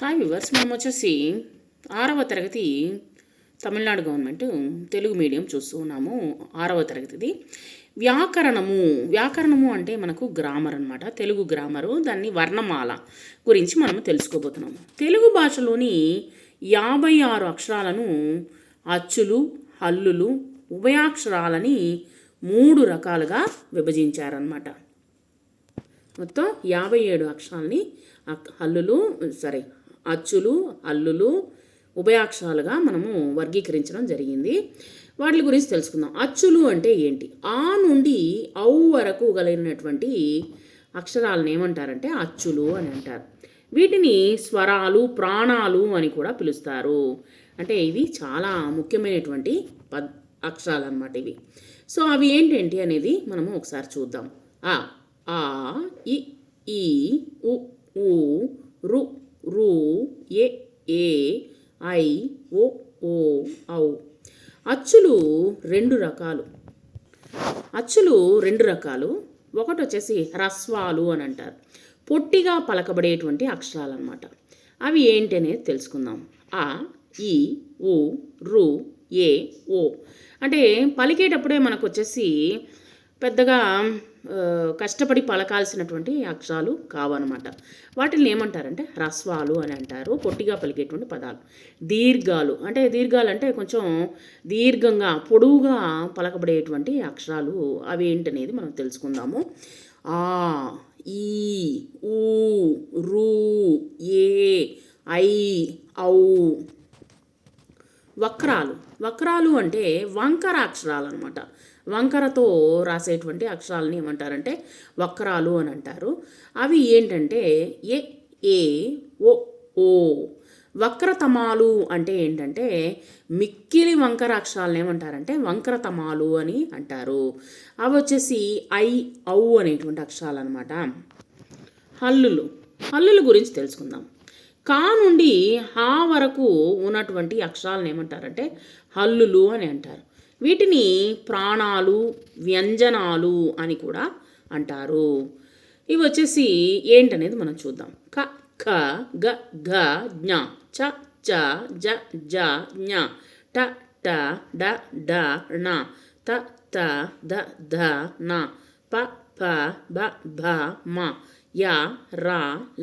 Hi viewers మేము వచ్చేసి ఆరవ తరగతి తమిళనాడు గవర్నమెంట్ తెలుగు మీడియం చూస్తూ ఉన్నాము. ఆరవ తరగతిది. వ్యాకరణము వ్యాకరణము అంటే మనకు గ్రామర్ అనమాట తెలుగు గ్రామరు దాన్ని వర్ణమాల గురించి మనం తెలుసుకోబోతున్నాము. తెలుగు భాషలోని యాభై ఆరు అక్షరాలను అచ్చులు హల్లులు ఉభయాక్షరాలని మూడు రకాలుగా విభజించారనమాట మొత్తం యాభై ఏడు అక్షరాలని హల్లులు సరే అచ్చులు అల్లులు ఉభయాక్షరాలుగా మనము వర్గీకరించడం జరిగింది. వాటి గురించి తెలుసుకుందాం. అచ్చులు అంటే ఏంటి? ఆ నుండి ఔ వరకు కలిగినటువంటి అక్షరాలను ఏమంటారంటే అచ్చులు అని అంటారు. వీటిని స్వరాలు ప్రాణాలు అని కూడా పిలుస్తారు. అంటే ఇవి చాలా ముఖ్యమైనటువంటి పద్ అక్షరాలు అన్నమాట ఇవి. సో అవి ఏంటేంటి అనేది మనము ఒకసారి చూద్దాం. ఆ ఆ ఇ ఈ ఉ ఊ రు రు ఏ ఏ ఐ ఓ ఓ ఔ. అచ్చులు రెండు రకాలు. అచ్చులు రెండు రకాలు. ఒకటి వచ్చేసి హ్రస్వాలు అని అంటారు. పొట్టిగా పలకబడేటువంటి అక్షరాలు అనమాట అవి ఏంటి అనేది తెలుసుకుందాం. ఆ ఈ ఉ రు ఏ ఓ. అంటే పలికేటప్పుడే మనకు వచ్చేసి పెద్దగా కష్టపడి పలకాల్సినటువంటి అక్షరాలు కావన్నమాట. వాటిని ఏమంటారంటే హ్రస్వాలు అని అంటారు పొట్టిగా పలికేటువంటి పదాలు. దీర్ఘాలు అంటే దీర్ఘాలు అంటే కొంచెం దీర్ఘంగా పొడవుగా పలకబడేటువంటి అక్షరాలు అవి ఏంటనేది మనం తెలుసుకుందాము. ఆ ఈ ఊ రు ఏ ఐ ఔ. వక్రాలు. వక్రాలు అంటే వంకర అక్షరాలు అనమాట వంకరతో రాసేటువంటి అక్షరాలని ఏమంటారంటే వక్రాలు అని అంటారు. అవి ఏంటంటే ఏ ఏ ఓ ఓ. వక్రతమాలు అంటే ఏంటంటే మిక్కిలి వంకర అక్షరాలను ఏమంటారంటే వంకరతమాలు అని అంటారు. అవి వచ్చేసి ఐ ఔ అనేటువంటి అక్షరాలు అనమాట హల్లులు. హల్లుల గురించి తెలుసుకుందాం. కా నుండి హా వరకు ఉన్నటువంటి అక్షరాలను ఏమంటారంటే హల్లులు అని అంటారు. వీటిని ప్రాణాలు వ్యంజనాలు అని కూడా అంటారు. ఇవి వచ్చేసి ఏంటనేది మనం చూద్దాం. క ఖ గ ఘ జ్ఞ చ చ జ జ జ్ఞ ట ట డ డ ణ త త ద ధ న ప ప బ భ మ య ర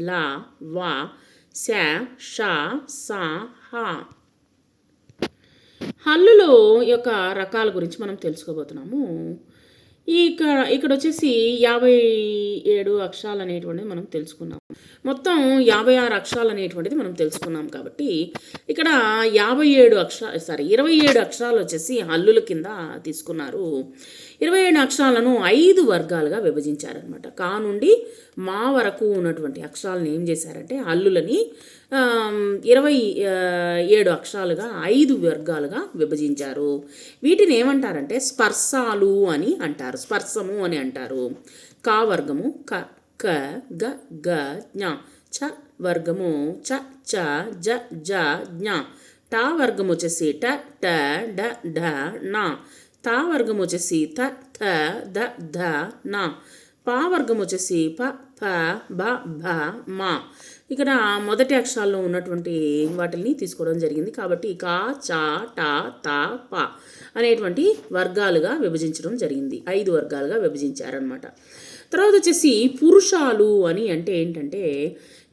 ల వ శ ష స హ. హల్లులో యొక్క రకాల గురించి మనం తెలుసుకోబోతున్నాము. ఇక్కడ ఇక్కడ వచ్చేసి యాభై ఏడు అక్షరాలు అనేటువంటిది మనం తెలుసుకున్నాం మొత్తం యాభై ఆరు అక్షరాలు అనేటువంటిది మనం తెలుసుకున్నాం కాబట్టి ఇక్కడ యాభై ఏడు అక్షర సారీ ఇరవై ఏడు అక్షరాలు వచ్చేసి హల్లుల కింద తీసుకున్నారు. ఇరవై ఏడు అక్షరాలను ఐదు వర్గాలుగా విభజించారనమాట కా నుండి మా వరకు ఉన్నటువంటి అక్షరాలను ఏం చేశారంటే హల్లులని ఇరవై ఏడు అక్షరాలుగా ఐదు వర్గాలుగా విభజించారు. వీటిని ఏమంటారంటే స్పర్శాలు అని అంటారు. స్పర్శము అని అంటారు. కా వర్గము క క గ గ జ్ఞ చ వర్గము చ చ జ జ జ్ఞ టా వర్గం వచ్చేసి ట ట డ ఢ నా తా వర్గం వచ్చేసి త థ ద ధ నా పా వర్గం వచ్చేసి ప ప బ భ మా ఇక్కడ మొదటి అక్షరాల్లో ఉన్నటువంటి వాటిని తీసుకోవడం జరిగింది. కాబట్టి కా చా టా తా ప అనేటువంటి వర్గాలుగా విభజించడం జరిగింది. ఐదు వర్గాలుగా విభజించారనమాట తర్వాత వచ్చేసి పురుషాలు అని అంటే ఏంటంటే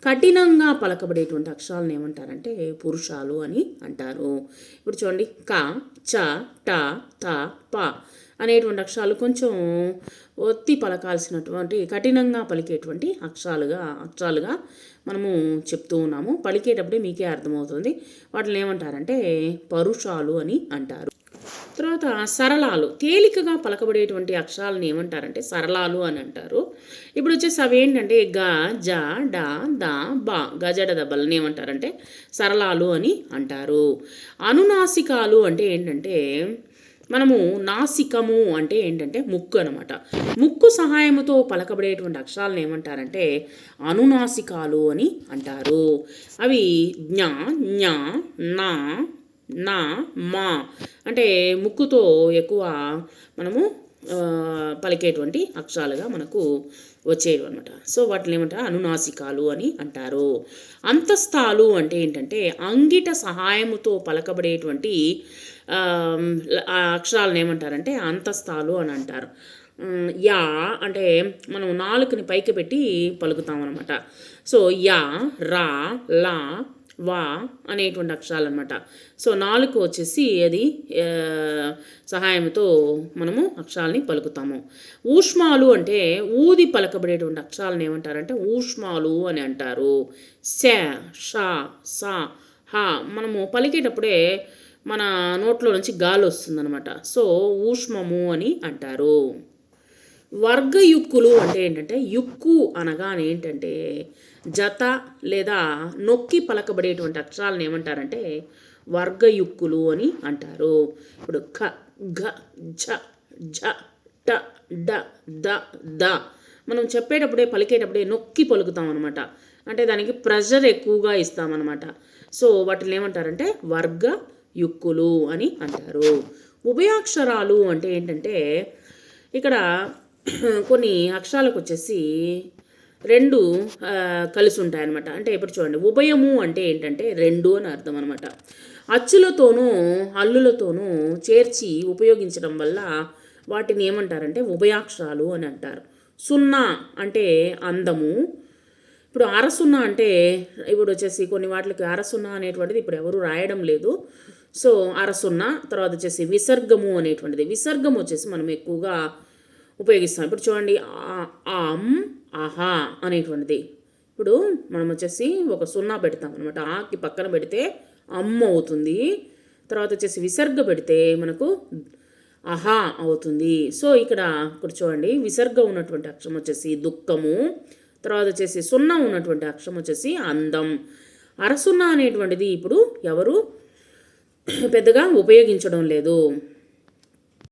కఠినంగా పలకబడేటువంటి అక్షరాలను ఏమంటారంటే పురుషాలు అని అంటారు. ఇప్పుడు చూడండి క చ ట త ప అనేటువంటి అక్షరాలు కొంచెం ఒత్తి పలకాల్సినటువంటి కఠినంగా పలికేటువంటి అక్షరాలుగా అక్షరాలుగా మనము చెప్తూ ఉన్నాము. పలికేటప్పుడే మీకే అర్థమవుతుంది. వాటిని ఏమంటారంటే పరుషాలు అని అంటారు. తర్వాత సరళాలు తేలికగా పలకబడేటువంటి అక్షరాలను ఏమంటారంటే సరళాలు అని అంటారు. ఇప్పుడు వచ్చేసి అవి ఏంటంటే గ జ డ ద బ గజడ దబ్బలని ఏమంటారంటే సరళాలు అని అంటారు. అనునాసికాలు అంటే ఏంటంటే మనము నాసికము అంటే ఏంటంటే ముక్కు అనమాట ముక్కు సహాయముతో పలకబడేటువంటి అక్షరాలను ఏమంటారంటే అనునాసికాలు అని అంటారు. అవి జ్ఞ జ్ఞ నా నా మా అంటే ముక్కుతో ఎక్కువ మనము పలికేటువంటి అక్షరాలుగా మనకు వచ్చేవి అనమాట సో వాటిని ఏమంటారు? అనునాసికాలు అని అంటారు. అంతస్తాలు అంటే ఏంటంటే అంగిట సహాయముతో పలకబడేటువంటి అక్షరాలను ఏమంటారంటే అంతస్తాలు అని అంటారు. యా అంటే మనం నాలుకని పైకి పెట్టి పలుకుతాం అనమాట సో యా రా లా వా అనేటువంటి అక్షరాలు అనమాట సో నాలుగు వచ్చేసి అది సహాయంతో మనము అక్షరాలని పలుకుతాము. ఊష్మాలు అంటే ఊది పలకబడేటువంటి అక్షరాలను ఏమంటారంటే ఊష్మాలు అని అంటారు. శ ష స హ మనము పలికేటప్పుడే మన నోట్లో నుంచి గాలి వస్తుందన్నమాట. సో ఊష్మము అని అంటారు. వర్గ యుక్కులు అంటే ఏంటంటే యుక్కు అనగా ఏంటంటే జత లేదా నొక్కి పలకబడేటువంటి అక్షరాలను ఏమంటారంటే వర్గ యుక్కులు అని అంటారు. ఇప్పుడు ఖ ఘ ఝ ఝ ట డ ద ద. మనం చెప్పేటప్పుడే పలికేటప్పుడే నొక్కి పలుకుతాం అనమాట అంటే దానికి ప్రెషర్ ఎక్కువగా ఇస్తామన్నమాట. సో వాటిని ఏమంటారంటే వర్గ యుక్కులు అని అంటారు. ఉభయాక్షరాలు అంటే ఏంటంటే ఇక్కడ కొన్ని అక్షరాలకు వచ్చేసి రెండు కలిసి కలిసి ఉంటాయన్నమాట అంటే ఇప్పుడు చూడండి ఉభయము అంటే ఏంటంటే రెండు అని అర్థం అనమాట అచ్చులతోనూ హల్లులతోనూ చేర్చి ఉపయోగించడం వల్ల వాటిని ఏమంటారంటే ఉభయాక్షరాలు అని అంటారు. సున్నా అంటే అందము. ఇప్పుడు అరసున్నా అంటే ఇప్పుడు వచ్చేసి కొన్ని వాటికి అరసున్నా అనేటువంటిది ఇప్పుడు ఎవరు రాయడం లేదు. సో అరసున్నా తర్వాత వచ్చేసి విసర్గము అనేటువంటిది. విసర్గం వచ్చేసి మనం ఎక్కువగా ఉపయోగిస్తాం. ఇప్పుడు చూడండి ఆ- ఆమ్ ఆహా అనేటువంటిది. ఇప్పుడు మనం వచ్చేసి ఒక సున్నా పెడతాం అనమాట ఆకి పక్కన పెడితే అమ్మ అవుతుంది. తర్వాత వచ్చేసి విసర్గ పెడితే మనకు అహా అవుతుంది. సో ఇక్కడ ఇక్కడ చూడండి. విసర్గ ఉన్నటువంటి అక్షరం వచ్చేసి దుఃఖము. తర్వాత వచ్చేసి సున్నా ఉన్నటువంటి అక్షరం వచ్చేసి అందం. అరసున్నా అనేటువంటిది ఇప్పుడు ఎవరు పెద్దగా ఉపయోగించడం లేదు.